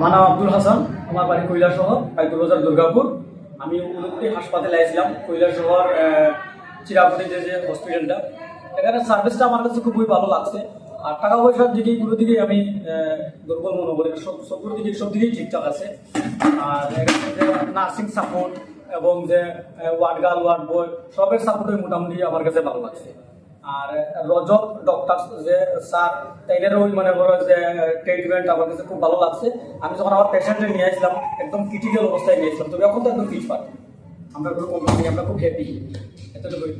আমার নাম আব্দুল হাসান, আমার বাড়ি কৈলাসহর পাইকুর বাজার দুর্গাপুর। আমি উলুপটি হাসপাতালে আসলাম কৈলাসহর চিরাপুরি যে যে হসপিটালটা এখানে সার্ভিসটা আমার কাছে খুবই ভালো লাগছে। আর টাকা পয়সার দিকে এগুলো দিকে আমি দুর্বল মনে করি। সব সবগুলো দিকে সব দিকেই ঠিকঠাক আছে। আর এখানে নার্সিং সাপোর্ট এবং যে ওয়ার্ড গার্ল ওয়ার্ড বয় সবের সাপোর্টই মোটামুটি আমার কাছে ভালো লাগছে। আর রজত ডক্টর যে স্যার তাইদের ওই মানে করো যে ট্রিটমেন্ট আমার কাছে খুব ভালো লাগছে। আমি যখন আমার পেশেন্টে নিয়ে আসলাম, একদম ক্রিটিক্যাল অবস্থায় নিয়ে আসলাম। তবে এখন তো একদম ফিট পাই আমরা কোম্পানি আমরা খুব হ্যাপি এতটুকুই।